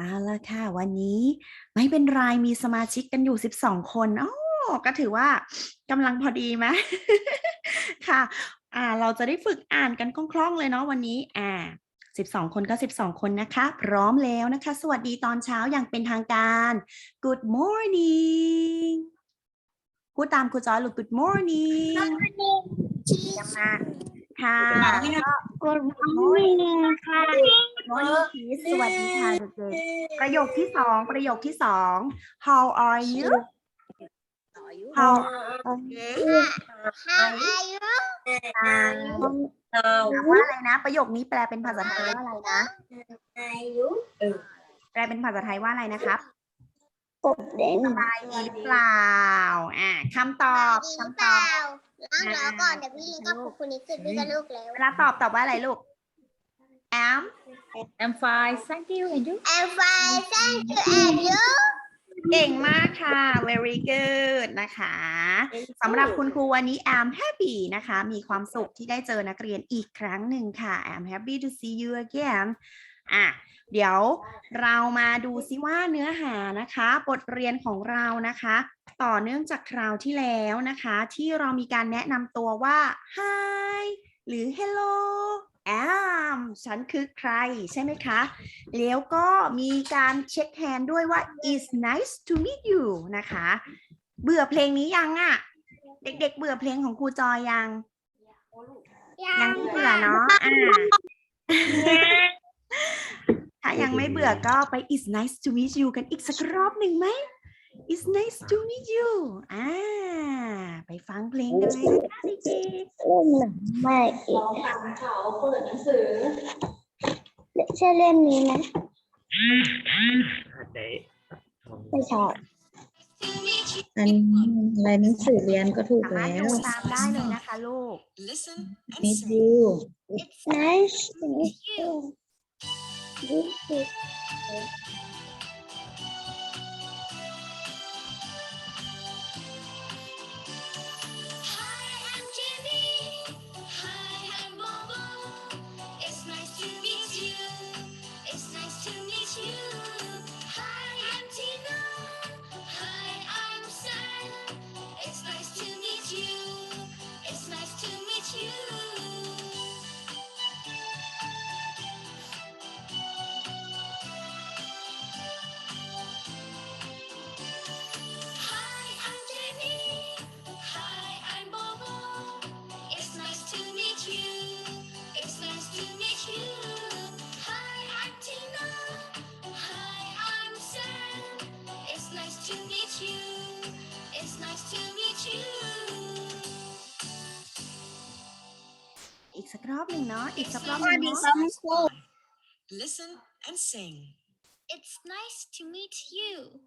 เอาละค่ะ วันนี้ไม่เป็นไรมีสมาชิกกันอยู่ 12 คนอ๋อก็ถือว่ากำลังพอดีไหม ค่ะ อ่า เราจะได้ฝึกอ่านกันคล่องๆเลยเนาะวันนี้ อ่า 12 คนก็ 12 คนนะคะ พร้อมแล้วนะคะ สวัสดีตอนเช้าอย่างเป็นทางการ Good morning พูดตามครูจอยลูก Good morning เยี่ยมมาก ค่ะก็ Good morning ค่ะ morning kids สวัสดีค่ะเด็กๆประโยคที่สองประโยคที่สอง How are you How How are you อ่าถามว่าอะไรนะ ประโยคนี้แปลเป็นภาษาไทยว่าอะไรนะ แปลเป็นภาษาไทยว่าอะไรนะครับ กบเด่นสบายดีหรือเปล่า อ่าคำตอบคำตอบล้างล้อก่อนเดี๋ยวพี่ลิงกับคุณนิสิตพี่ก็ลูกแล้ว เวลาตอบตอบว่าอะไรลูก am I'm fine, thank you. And you? I'm fine thank you and you เก่งมากค่ะ very good นะคะสำหรับคุณครูวันนี้ I'm happy นะคะ มีความสุขที่ได้เจอนักเรียนอีกครั้งหนึ่งค่ะ I'm happy to see you again อะ เดี๋ยวเรามาดูซิว่าเนื้อหานะคะ บทเรียนของเรานะคะ ต่อเนื่องจากคราวที่แล้วนะคะ ที่เรามีการแนะนำตัวว่า hi หรือ hello am ฉันคือใครใช่ไหมคะ แล้วก็มีการเช็คแฮนด์ด้วยว่า is nice to meet you นะคะ เบื่อเพลงนี้ยังอะเด็กๆ เบื่อเพลงของครูจอยยัง ยังเบื่อเนาะอ่า ถ้ายังไม่เบื่อก็ไป is nice to meet you กันอีกสักรอบหนึ่งไหม is nice to meet you อ่า ไปฟังเพลงกันเลยนะคะเด็กเล่มหนังไม่อีกใช่เล่มนี้ไหมไม่ชอบอันอะไรหนังสือเรียนก็ถูๆกสามารถแล้ดูวตามได้เลยนะคะลูก Listen and Meet sing. you. It's nice to meet you Gente, é. รอบหนึ่งเนาะ อีกสักรอบหนึ่งเนาะ Listen and sing. It's nice to meet you.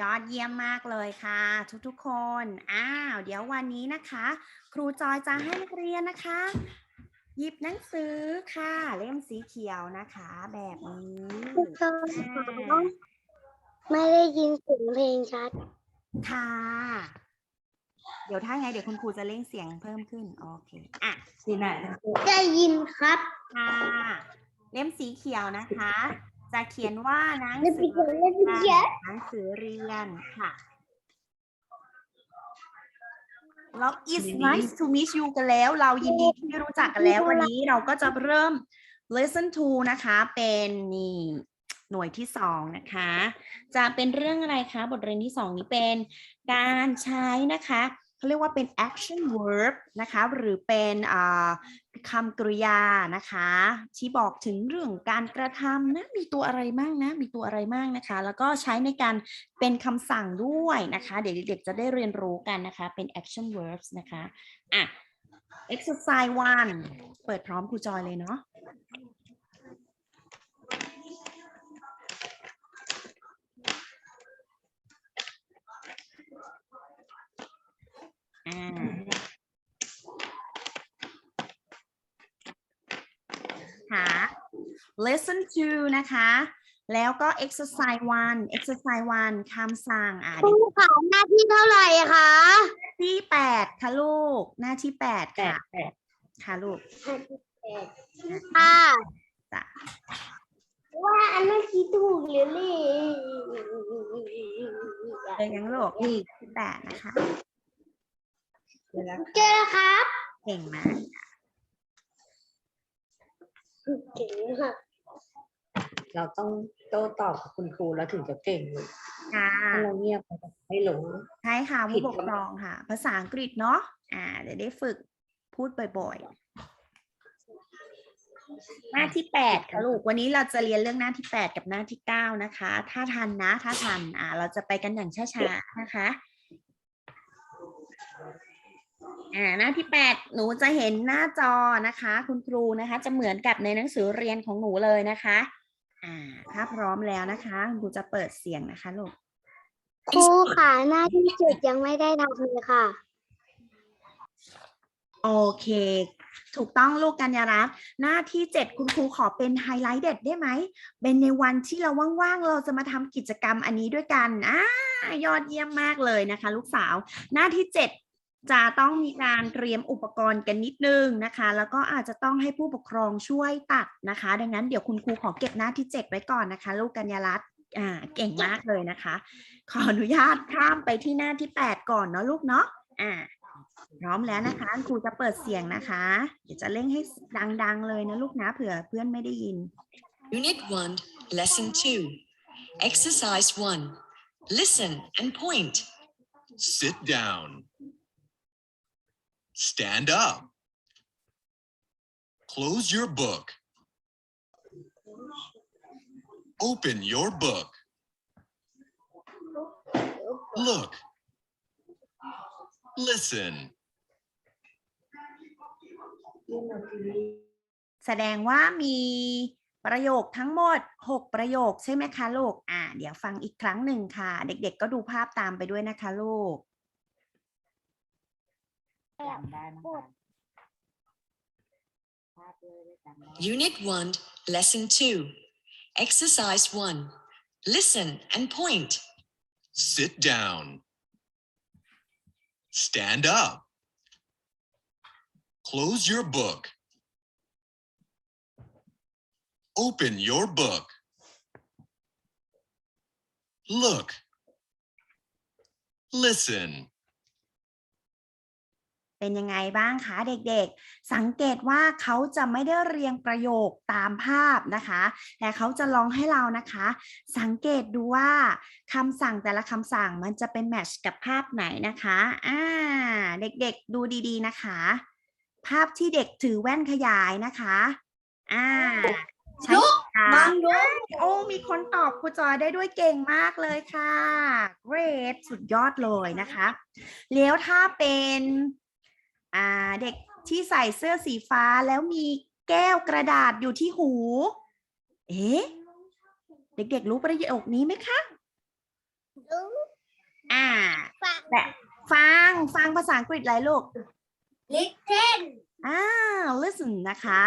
ยอดเยี่ยมมากเลยค่ะ ทุกๆคน อ้าว เดี๋ยววันนี้นะคะ ครูจอยจะให้นักเรียนนะคะ หยิบหนังสือค่ะ เล่มสีเขียวนะคะ แบบนี้ไม่ได้ยินเสียงเพลงชัด ค่ะ เดี๋ยวถ้าไงเดี๋ยวคุณครูจะเล่งเสียงเพิ่มขึ้น โอเคอะสีไหนได้ยินครับ ค่ะ เล่มสีเขียวนะคะ จะเขียนว่าหนังเล่มสีสือเขียวเล่มสีเขียวหนังสือเรียนค่ะแล้ว is nice to meet you กันแล้ว เรายินดีที่ได้รู้จักกันแล้ว วันนี้เราก็จะเริ่ม listen to นะคะ เป็นนี่หน่วยที่สองนะคะ จะเป็นเรื่องอะไรคะ บทเรียนที่สองนี้เป็นการใช้นะคะเขาเรียกว่าเป็น action verb นะคะ หรือเป็นอ่า คำกริยานะคะ ที่บอกถึงเรื่องการกระทำนะมีตัวอะไรบ้างนะ มีตัวอะไรบ้างนะคะ แล้วก็ใช้ในการเป็นคำสั่งด้วยนะคะ เดี๋ยวเด็กๆจะได้เรียนรู้กันนะคะ เป็น action verbs นะคะอะ exercise one เปิดพร้อมครูจอยเลยเนาะ อ่า ค่ะ listen to นะคะ แล้วก็ exercise one exercise one คำสั่งอ่าครูค่ะหน้าที่เท่าไหร่คะที่แปดค่ะลูก หน้าที่แปดค่ะค่ะลูกค่ะจ้ะว่าอันเมื่อกี้ถูกหรือนี่เจอยังลูกที่แปดนะคะ เจอครับ เก่งมาก เก่งค่ะเราต้องโต้ตอบกับคุณครูแล้วถึงจะเก่งเลยค่ะถ้าเราเงียบเราจะไม่รู้ใช่ค่ะผิผู้ดปกครองค่ะ ภาษาอังกฤษเนาะอ่าเดี๋ยวได้ฝึกพูดบ่อยๆ หน้าที่แปดค่ะลูกวันนี้เราจะเรียนเรื่องหน้าที่แปดกับหน้าที่เก้านะคะ ถ้าทันนะ ถ้าทันอ่า เราจะไปกันอย่างช้าๆนะคะ อ่าหน้าที่แปดหนูจะเห็นหน้าจอนะคะ คุณครูนะคะ จะเหมือนกับในหนังสือเรียนของหนูเลยนะคะอ่าถ้าพร้อมแล้วนะคะคุณครูจะเปิดเสียงนะคะลูกครูค่ะหน้าที่เจ็ดยังไม่ได้ทำเลยค่ะ โอเค ถูกต้องลูกกัญญารัตน์หน้าที่7คุณครูขอเป็นไฮไลท์เด็ดได้ไหม เป็นในวันที่เราว่างๆ เราจะมาทำกิจกรรมอันนี้ด้วยกันอ่ายอดเยี่ยมมากเลยนะคะ ลูกสาว หน้าที่7จะต้องมีการเตรียมอุปกรณ์กันนิดนึงนะคะ แล้วก็อาจจะต้องให้ผู้ปกครองช่วยตัดนะคะ ดังนั้นเดี๋ยวคุณครูขอเก็บหน้าที่7ไว้ก่อนนะคะ ลูกกัญญารัตน์อ่าเก่งมากเลยนะคะ ขออนุญาตข้ามไปที่หน้าที่ 8 ก่อนเนาะลูกเนาะอ่าพร้อมแล้วนะคะ ครูจะเปิดเสียงนะคะ เดี๋ยวจะเร่งให้ดังๆเลยนะลูกนะเผื่อเพื่อนไม่ได้ยิน Unit 1, Lesson 2. Exercise 1. Listen and point. Sit down. Stand up. Close your book. Open your book. Look. Listen. แสดงว่ามีประโยคทั้งหมด 6 ประโยคใช่ไหมคะลูก อ่า เดี๋ยวฟังอีกครั้งหนึ่งค่ะ เด็กๆก็ดูภาพตามไปด้วยนะคะลูก Unit 1, Lesson 2. Exercise 1. Listen and point. Sit down. Stand up. Close your book. Open your book. Look. Listen. เป็นยังไงบ้างคะเด็กๆ สังเกตว่าเขาจะไม่ได้เรียงประโยคตามภาพนะคะ แต่เขาจะลองให้เรานะคะ สังเกตดูว่าคำสั่งแต่ละคำสั่งมันจะเป็นแมทช์กับภาพไหนนะคะอ่าเด็กๆดูดีๆนะคะ ภาพที่เด็กถือแว่นขยายนะคะอ่าใช่ค่ะโอ้มีคนตอบครูจอยได้ด้วยเก่งมากเลยค่ะ great สุดยอดเลยนะคะ แล้วถ้าเป็น อ่าเด็กที่ใส่เสื้อสีฟ้าแล้วมีแก้วกระดาษอยู่ที่หู เอ๊ะ เด็กๆรู้ประโยคนี้ไหมคะอ่าแต่ฟัง ฟังภาษาอังกฤษอะไรลูกลิเต้นอ่า listen นะคะ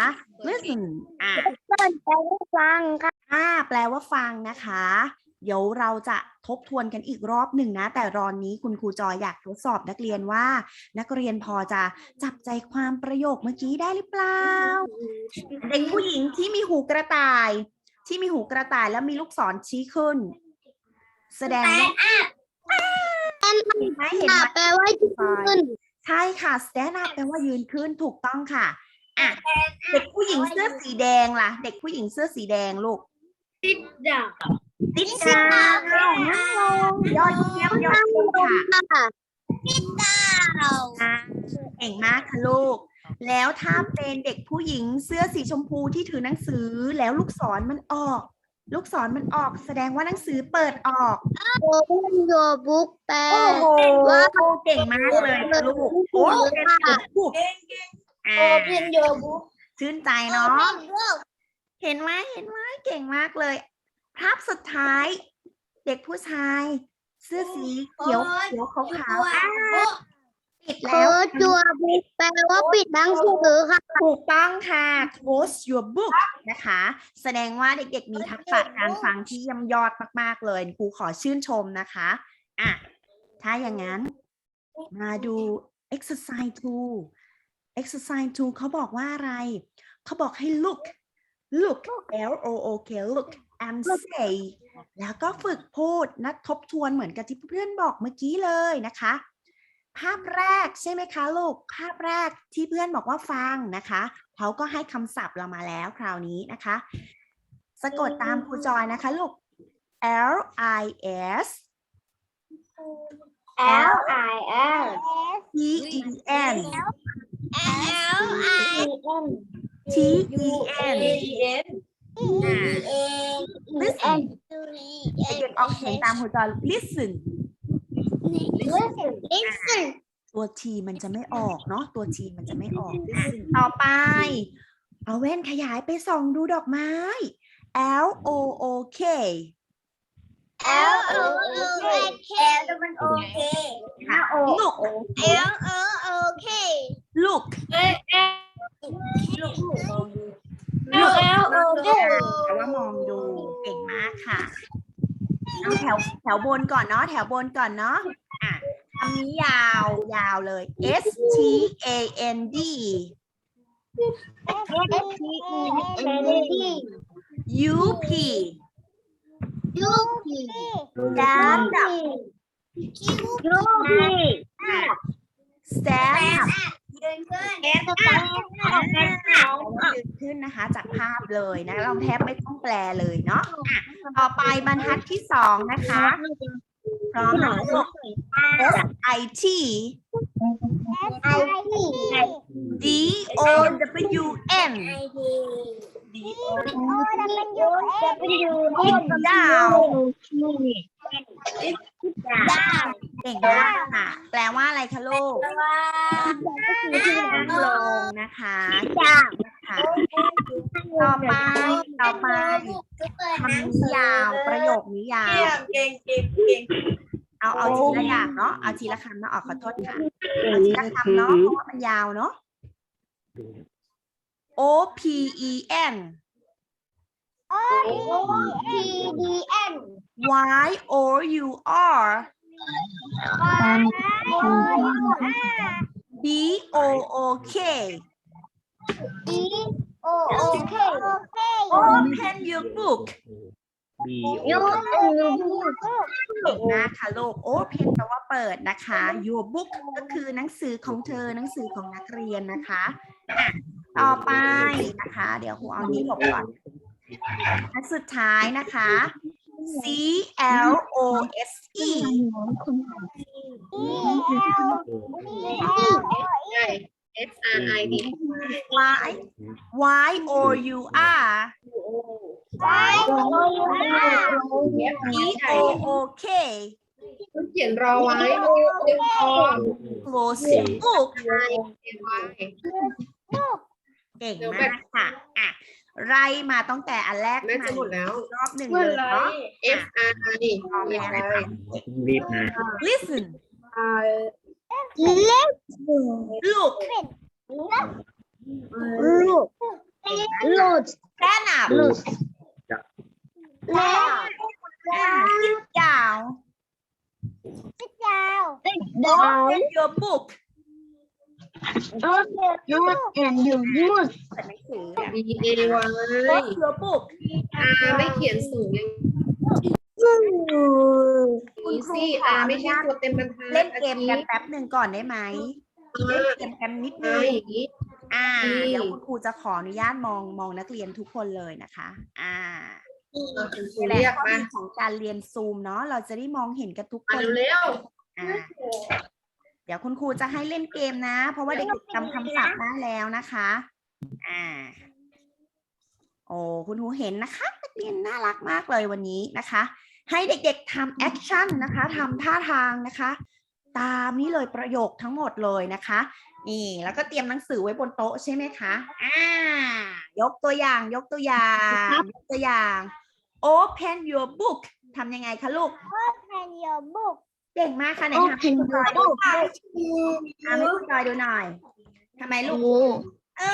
listen อ่าเต้นแปลว่าฟังค่ะอ่าแปลว่าฟังนะคะ เดี๋ยวเราจะทบทวนกันอีกรอบหนึ่งนะ แต่รอนนี้คุณครูจอยอยากทดสอบนักเรียนว่า นักเรียนพอจะจับใจความประโยคเมื่อกี้ได้หรือเปล่า เด็กผู้หญิงที่มีหูกระต่าย ที่มีหูกระต่ายแล้วมีลูกศรชี้ขึ้น แสดงว่าเห็นไหมเห็นไหมแปลว่ายืนใช่ค่ะ stand up แปลว่ายืนขึ้นถูกต้องค่ะอะเด็กผู้หญิงเสื้อสีแดงล่ะ เด็กผู้หญิงเสื้อสีแดงลูก sit down ติดดาวนั่งลงยอดเยี่ยมยอดเยี่ยมค่ะอะเก่งมากค่ะลูก แล้วถ้าเป็นเด็กผู้หญิงเสื้อสีชมพูที่ถือหนังสือแล้วลูกศรมันออก ลูกศรมันออก แสดงว่าหนังสือเปิดออก open your book แปลโอ้โหว่าเก่งมากเลยค่ะลูกโอ้เก่งค่ะอ่า open your book ชื่นใจเนาะเห็นไหมเห็นไหมเก่งมากเลย ภาพสุดท้าย เด็กผู้ชาย เสื้อสีเขียวเขียวขาวขาวๆอ่าปิดเแล้ว close your book แปลว่าปิดหนังสือค่ะ ถูกต้องค่ะ close your book นะคะ แสดงว่าเด็กๆ มีทักษะการฟังที่เยี่ยมยอดมากๆเลยครูขอชื่นชมนะคะ อะ ถ้าอย่างนั้น มาดู exercise 2 exercise 2เขาบอกว่าอะไร เขาบอกให้ look look L O O K look and say แล้วก็ฝึกพูดนะทบทวนเหมือนกับที่เพื่อนบอกเมื่อกี้เลยนะคะ ภาพแรกใช่ไหมคะลูก ภาพแรกที่เพื่อนบอกว่าฟังนะคะเขาก็ให้คำศัพท์เรามาแล้วคราวนี้นะคะ สะกดตามครูจอยนะคะลูก L I S L I L T E N L I N T E N อ่า listen เด็กๆออกเสียงตามครูจอย listen listen ตัว T มันจะไม่ออกเนาะตัว T มันจะไม่ออก listen ต่อไป เอาแว่นขยายไปส่องดูดอกไม้ L O O K L O O K แต่มันโอเคค่ะ look L O O K look L O O K แปลว่ามองดูเก่งมากค่ะเอาแถวแถวบนก่อนเนาะแถวบนก่อนเนาะอะคำนี้ยาวยาวเลย S T A N D S T E N D U P U P ดับ ดับ U P stand up ยืนขึ้นนขึ้นนะคะ จากภาพเลยนะ เราแทบไม่ต้องแปลเลยเนาะอะต่อไปบรรทัดที่สองนะคะ พร้อมนะลูก S I T D O W N D O W W down ดาว เก่งมากค่ะ แปลว่าอะไรคะลูกว่านั่งลงนะคะดาวค่ะ ต่อไปต่อไปคำนี้ยาวประโยคนี้ยาว เก่งเก่งเก่งเอาเอาทีละอย่างเนาะเอาทีละคำเนาะออกขอโทษค่ะเอาทีละคำเนาะเพราะว่ามันยาวเนาะ O P E N P D N Y O U R B O O K E O O K Open your book ยูเก่งมากค่ะลูก Open แปลว่าเปิดนะคะ Your book ก็คือหนังสือของเธอหนังสือของนักเรียนนะคะอะต่อไปนะคะ เดี๋ยวครูเอานี้หลบก่อนอันสุดท้ายนะคะ C L O S E S R I D Y Y O U R B O U R P O O K เขียนรอไว้เรียงคอ Close your book เก่งมากค่ะอะ ไล่มาตั้งแต่อันแรกน่าจะหมดแล้ว รอบหนึ่งเลยเนาะ F R I พร้อมแล้วนะคะรีบนะ Listen I look ลูกลูก stand up ลูกอะ sit down ดาว open your book ลูกแอนยูมูสเปิดหนังสืออะ B A Y close your book R ไม่เขียนสูงอย่างนี้สิ R ไม่ใช่ตัวเต็มบรรทัดเล่นเกมกันแป๊บหนึ่งก่อนได้ไหมเล่นเกมกันนิดนึงอย่างนี้ อ่าเดี๋ยวคุณครูจะขออนุญาตมองมองนักเรียนทุกคนเลยนะคะ อ่านี่แหละเรียกข้อมาดีของการเรียนซูมเนาะเราจะได้มองเห็นกันทุกคนเร็วอ่า เดี๋ยวคุณครูจะให้เล่นเกมนะ เพราะว่าเด็กๆจำคำศัพท์ได้แล้วนะคะ อ่า โอ้คุณครูเห็นนะคะนักเรียนน่ารักมากเลยวันนี้นะคะ ให้เด็กๆทำแอคชั่นนะคะทำท่าทางนะคะ ตามนี้เลยประโยคทั้งหมดเลยนะคะ นี่ แล้วก็เตรียมหนังสือไว้บนโต๊ะใช่ไหมคะอ่ายกตัวอย่างยกตัวอย่างยกตัวอย่าง open your book ทำยังไงคะลูก Open your book เก่งมากค่ะไหนทำให้คุณจอยดูอะให้คุณจอยดูหน่อยทำไมลูกเอ้า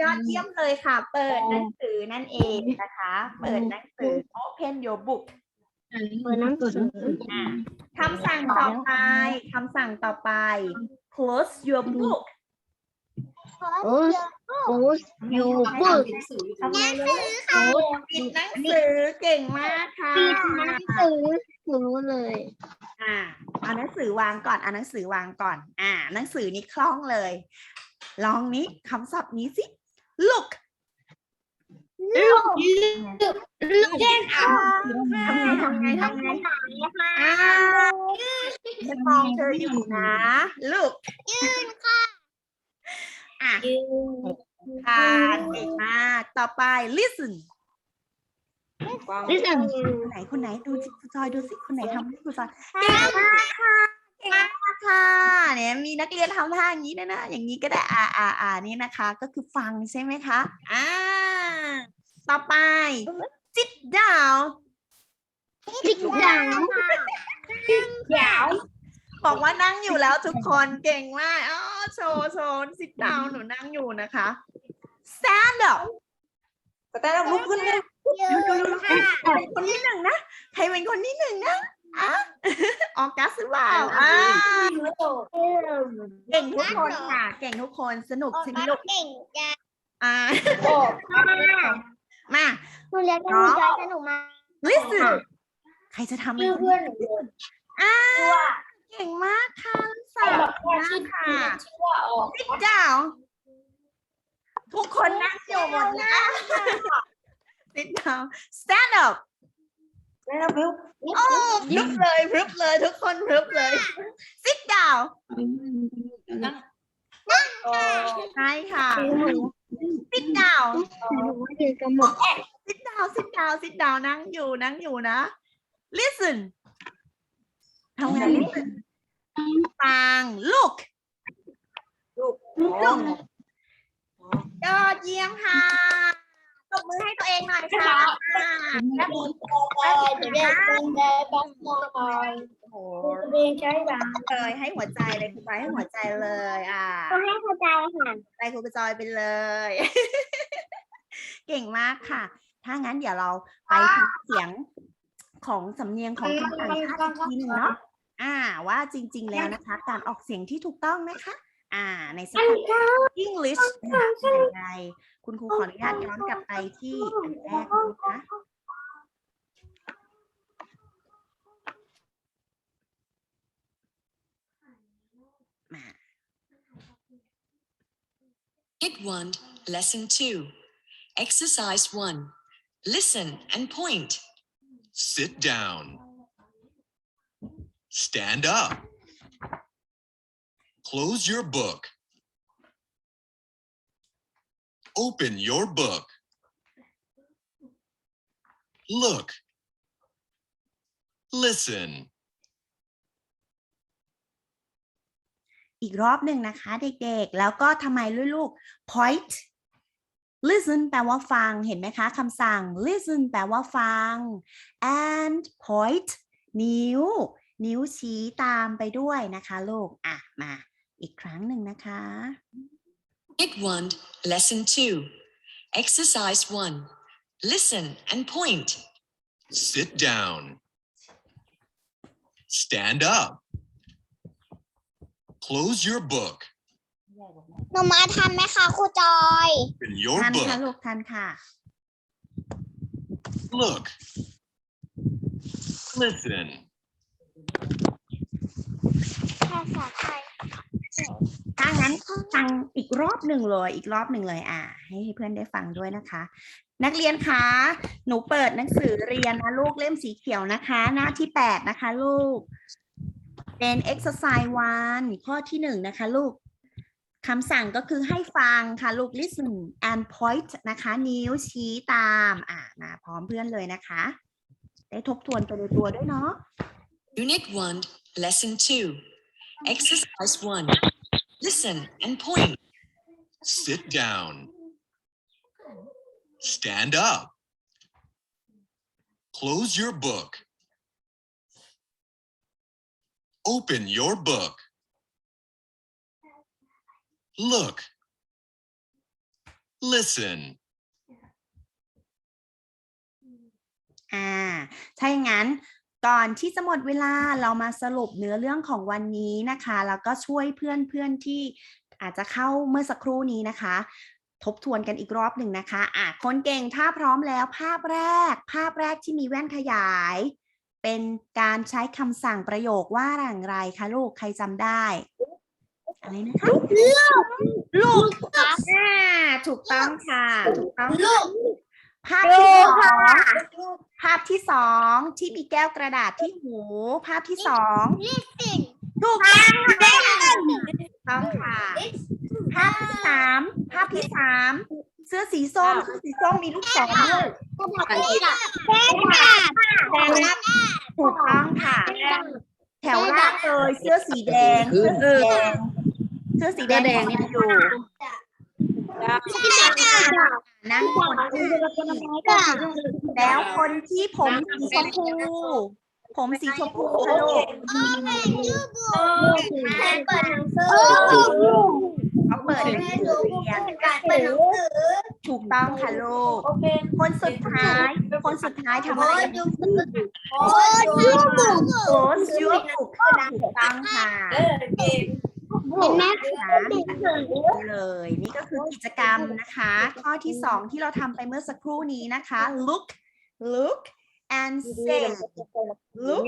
ยอดเยี่ยมเลยค่ะ เปิดหนังสือนั่นเองนะคะ เปิดหนังสือ open your book เปิดหนังสืออะคำสั่งต่อไปคำสั่งต่อไป close your book Close Close your book ทำไงลูกปิดหนังสือเก่งมากค่ะปิดหนังสือหนูรู้เลย อ่าเอาหนังสือวางก่อนเอาหนังสือวางก่อน อ่า หนังสือนี้คล่องเลย ลองนี้คำศัพท์นี้สิ look ลูก look ทำไงทำไงทำไงอ่าฉันมองเธออยู่นะ look อะค่ะเก่งมากต่อไป listen Listen คนไหนคนไหนดูสิคุณจอยดูสิคนไหนทำให้คุณจอยเก่งมากค่ะเก่งมากค่ะเนี่ยมีนักเรียนทำท่าอย่างนี้ด้วยนะอย่างนี้ก็ได้อ่าอ่าอ่านี่นะคะ ก็คือฟังใช่ไหมคะอ่าต่อไป sit down Sit down เดี๋ยว บอกว่านั่งอยู่แล้วทุกคนเก่งมากอ๋อโชว์โชว์ sit down หนูนั่งอยู่นะคะ stand up แต่แต่เราลุกขึ้นเลยคนคนที่หนึ่งนะใครเป็นคนที่หนึ่งนะอะออกัสหรือเปล่าอ่าเก่งทุกคนค่ะ เก่งทุกคนสนุกสนุกเก่งจังอ่ามาหนูเรียนกับหนูจอยสนุกมาก listen ใครจะทำเป็นเพื่อนอ่า เก่งมากค่ะสาบวอกว่ามาชื่กอค่ะชื่อว่าออก sit down ทุกคนนั่งอยู่หมดนะ sit down stand up แล้ววิวโอ้พรึบเลยพรึบเลย ทุกคนพรึบเลย sit down ใช่ค่ะ sit down หนูเรียนกับหมด sit down sit down sit down นั่งอยู่นั่งอยู่นะ listen ทำไง listen ฟัง look ลูก look ยอดเยี่ยมค่ะตบมือให้ตัวเองหน่อยค่ะจะเรียนเป็นแบบบอกมองโอ้โหเรียนใช้แบบเลยให้หัวใจเลยคุณจอยให้หัวใจเลยอ่าต้องให้เข้าใจค่ะใจครูกระจอยไปเลย เก่งมากค่ะ ถ้างั้นเดี๋ยวเราไปฟังเสียง ของสำเนียงของคำต่างชาติอีกทีหนึ่งเนาะอ่าว่าจริง ๆ แล้วนะคะ การออกเสียงที่ถูกต้องนะคะ อ่าในสไตล์ English นะคะเป็นยังไงคุณครูขออนุญาตย้อนกลับไปที่อันแรกนะคะมา Unit 1, Lesson 2. Exercise 1. Listen and point. Sit down. Stand up. Close your book. Open your book. Look. Listen. อีกรอบหนึ่งนะคะ เด็กๆ แล้วก็ทำไมลูกๆ point listen แปลว่าฟัง เห็นไหมคะคำสั่ง listen แปลว่าฟัง and point นิ้ว นิ้วชี้ตามไปด้วยนะคะลูก อะ มา อีกครั้งหนึ่งนะคะ Unit 1, Lesson 2. Exercise 1. Listen and point. Sit down. Stand up. Close your book. หนูมาทันไหมคะครูจอย Open your ทันค่ะ book. ลูกทันค่ะ Look. Listen. ภาษาไทยถ้างั้นฟังอีกรอบหนึ่งเลย อีกรอบหนึ่งเลยอะ ให้เพื่อนได้ฟังด้วยนะคะ นักเรียนคะหนูเปิดหนังสือเรียนนะลูกเล่มสีเขียวนะคะ หน้าที่แปดนะคะลูกเป็น exercise one ข้อที่หนึ่งนะคะลูก คำสั่งก็คือให้ฟังค่ะลูก listen and point นะคะ นิ้วชี้ตามอ่ามาพร้อมเพื่อนเลยนะคะ ได้ทบทวนไปในตัวด้วยเนาะ Unit 1, Lesson 2. Exercise 1. Listen and point. Sit down. Stand up. Close your book. Open your book. Look. Listen. อ่าถ้าอย่างนั้นก่อนที่จะหมดเวลาเรามาสรุปเนื้อเรื่องของวันนี้นะคะ แล้วก็ช่วยเพื่อนเพื่อนที่อาจจะเข้าเมื่อสักครู่นี้นะคะ ทบทวนกันอีกรอบหนึ่งนะคะอะคนเก่งถ้าพร้อมแล้วภาพแรก ภาพแรกที่มีแว่นขยาย เป็นการใช้คำสั่งประโยคว่าอย่างไรคะลูกใครจำได้ อะไรนะคะลูกอ่าถูกต้องค่ะ ถูกต้องค่ะภาพที่สองภาพที่สองที่มีแก้วกระดาษที่หู ภาพที่สองถูกต้องค่ะถูกต้องค่ะ ภาพที่สามภาพที่สามเสื้อสีส้มเสื้อสีส้มมีลูกศรด้วยถูกต้องค่ะ แถวล่างเลยเสื้อสีแดงเสื้อสีแดงเสื้อสีแดงนี่อยู่นั่งคนที่แล้วคนที่ผมสีชมพูผมสีชมพูค่ะลูกเขาเปิดหนังสือ เรียนถูกต้องค่ะลูกคนสุดท้าย คนสุดท้ายทำอะไรกันโพสต์ยูบุกถูกต้องค่ะเห็นไหมนะคะเลย นี่ก็คือกิจกรรมนะคะ ข้อที่สองที่เราทำไปเมื่อสักครู่นี้นะคะ look look and say look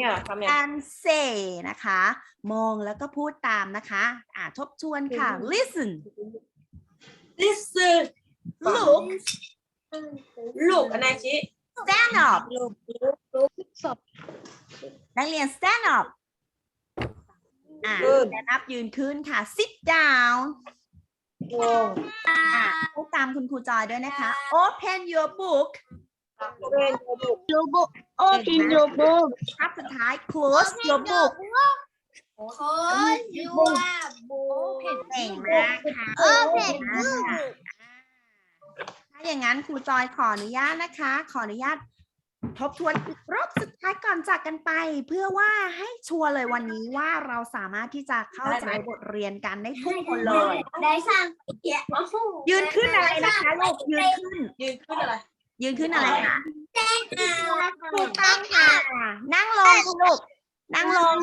and say นะคะ มองแล้วก็พูดตามนะคะ อ่าทบทวนค่ะ listen listen look look อันไหนชี้ stand up นักเรียน stand up อ่า stand up ยืนขึ้นค่ะ sit down อ่าพูดตามคุณครูจอยด้วยนะคะ open your book ยูบุโอพินยูบุภาพสุดท้าย close your book เก่งมากค่ะ Open มากค่ะถ้าอย่างนั้นครูจอยขออนุญาตนะคะ ขออนุญาตทบทวนอีกรอบสุดท้ายก่อนจากกันไป เพื่อว่าให้ชัวร์เลยวันนี้ว่าเราสามารถที่จะเข้าใจบทเรียนกันได้ทุกคนเลย ได้สร้างยืนขึ้นอะไรนะคะลูกยืนขึ้นยืนขึ้นอะไร ยืนขึ้นอะไรคะถูกต้องค่ะ นั่งลงค่ะลูก นั่งลง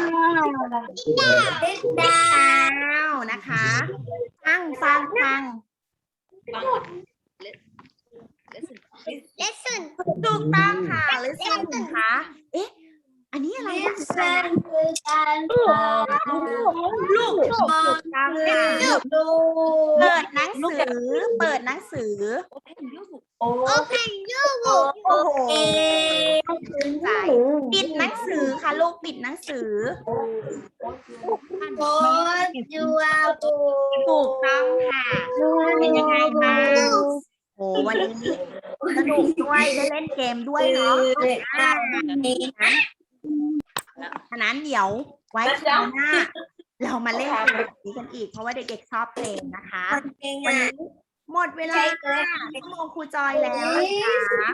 ดาวนะคะ ฟังฟังฟังเลสซันถูกต้องค่ะ listen นะคะเอ๊ะ อันนี้อะไรเลนะสซันคือการลูกถูกต้องค่ะดูเปิดหนังสือ เปิดหนังสือโอเพนยูบุโอ้โหชื่นใจปิดหนังสือค่ะ ลูกปิดหนังสือโพสยูอาบุถูกต้องค่ะ เป็นยังไงบ้างโอ้วันนี้สนุกด้วยได้เล่นเกมด้วยเนาะอ่า ฉะนั้นเดี๋ยวไว้คราวหน้า เรามาเล่นเกมแบบนี้กันอีก เพราะว่าเด็กๆชอบเพลงนะคะวันนี้หมดเวลาค่ะชั่วโมงครูจอยแล้วนะคะ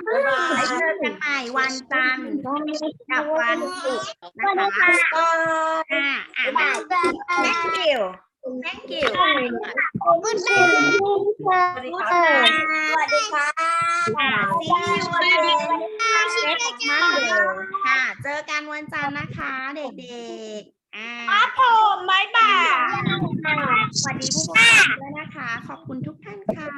ไปเจอกันใหม่วันจันทร์กับวันศุกร์นะคะอ่าอ่ามา thank you thank you กุดบายสวัสดีค่ะ ค่ะ see you again next Monday ค่ะ เจอกันวันจันทร์นะคะ เด็กๆอ่าผมบายบายสวัสดีผู้ปกครองด้วยนะคะ ขอบคุณทุกท่านค่ะ